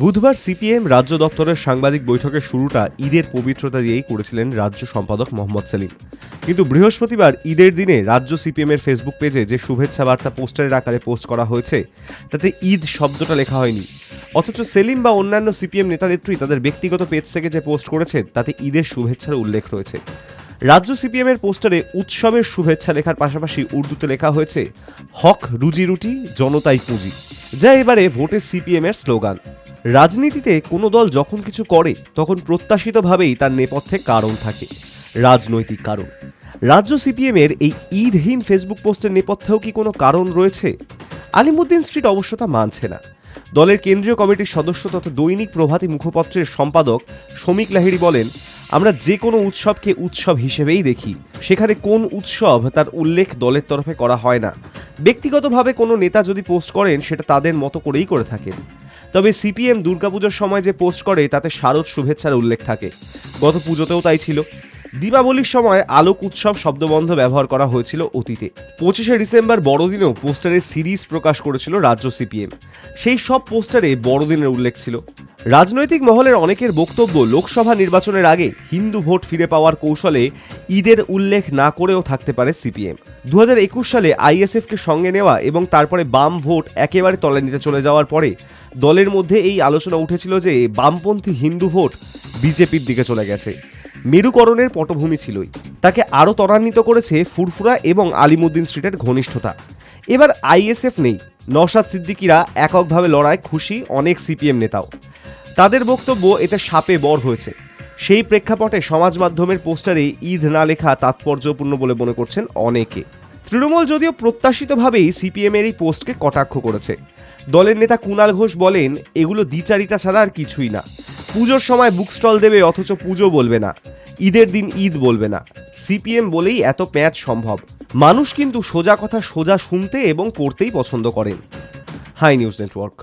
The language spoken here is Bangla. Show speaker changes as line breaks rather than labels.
বুধবার সিপিএম রাজ্য দপ্তরের সাংবাদিক বৈঠকের শুরুটা ঈদের পবিত্রতা দিয়েই করেছিলেন রাজ্য সম্পাদক মোহাম্মদ সেলিম। কিন্তু বৃহস্পতিবার ঈদের দিনে রাজ্য সিপিএমের ফেসবুক পেজে যে শুভেচ্ছা বার্তা পোস্টারের আকারে পোস্ট করা হয়েছে, তাতে ঈদ শব্দটা লেখা হয়নি। অথচ সেলিম বা অন্যান্য সিপিএম নেতানেত্রী তাদের ব্যক্তিগত পেজ থেকে যে পোস্ট করেছেন তাতে ঈদের শুভেচ্ছার উল্লেখ রয়েছে। রাজ্য সিপিএমের পোস্টারে উৎসবের শুভেচ্ছা লেখার পাশাপাশি উর্দুতে লেখা হয়েছে, হক রুজি রুটি, জনতাই পুঁজি। যা এবারে ভোটে সিপিএম এর স্লোগান। রাজনীতিতে কোনো দল যখন কিছু করে, তখন প্রত্যাশিতভাবেই তার নেপথ্যে কারণ থাকে। রাজনৈতিক কারণ। রাজ্য সিপিএমের এই ঈদহীন ফেসবুক পোস্টের নেপথ্যেও কি কোনো কারণ রয়েছে? আলিমুদ্দিন স্ট্রিট অবশ্য তা মানছে না। দলের কেন্দ্রীয় কমিটির সদস্য তথা দৈনিক প্রভাতী মুখপত্রের সম্পাদক শ্রমিক লাহিড়ী বলেন, আমরা যে কোনো উৎসবকে উৎসব হিসেবেই দেখি। সেখানে কোন উৎসব তার উল্লেখ দলের তরফে করা হয় না। ব্যক্তিগতভাবে কোনো নেতা যদি পোস্ট করেন, সেটা তাদের মতো করেই করে থাকেন। তবে সিপিএম দুর্গাপুজোর সময় যে পোস্ট করে, তাতে শারদ শুভেচ্ছার উল্লেখ থাকে। গত পুজোতেও তাই ছিল। দীপাবলির সময় আলোক উৎসব শব্দবন্ধ ব্যবহার করা হয়েছিল অতীতে। পঁচিশে ডিসেম্বর বড়দিনেও পোস্টারের সিরিজ প্রকাশ করেছিল রাজ্য সিপিএম। সেই সব পোস্টারে বড়দিনের উল্লেখ ছিল। রাজনৈতিক মহলের অনেকের বক্তব্য লোকসভা নির্বাচনের আগে হিন্দু ভোট ফিরে পাওয়ার কৌশলে ঈদের উল্লেখ না করেও থাকতে পারে সিপিএম। দু হাজার একুশ সালে আইএসএফকে সঙ্গে নেওয়া এবং তারপরে বাম ভোট একেবারে তলে নিতে চলে যাওয়ার পরে দলের মধ্যে এই আলোচনা উঠেছিল যে বামপন্থী হিন্দু ভোট বিজেপির দিকে চলে গেছে। মেরুকরণের পটভূমি ছিলই। তাকে আরও ত্বরান্বিত করেছে ফুরফুরা এবং আলিমুদ্দিন স্ট্রিটের ঘনিষ্ঠতা। এবার আইএসএফ নেই। নওশাদ সিদ্দিকিরা এককভাবে লড়ায় খুশি অনেক সিপিএম নেতাও। তাদের বক্তব্য এতে সাপে বর হয়েছে। সেই প্রেক্ষাপটে সমাজ মাধ্যমের পোস্টারে ঈদ না লেখা তাৎপর্যপূর্ণ বলে মনে করছেন অনেকে। তৃণমূল যদিও প্রত্যাশিতভাবেই সিপিএমের এই পোস্টকে কটাক্ষ করেছে। দলের নেতা কুণাল ঘোষ বলেন, এগুলো দ্বিচারিতা ছাড়া আর কিছুই না। পুজোর সময় বুক স্টল দেবে, অথচ পুজো বলবে না। ঈদের দিন ঈদ বলবে না। সিপিএম বলেই এত প্যাঁচ সম্ভব। মানুষ কিন্তু সোজা কথা সোজা শুনতে এবং পড়তেই পছন্দ করেন। Hi news network.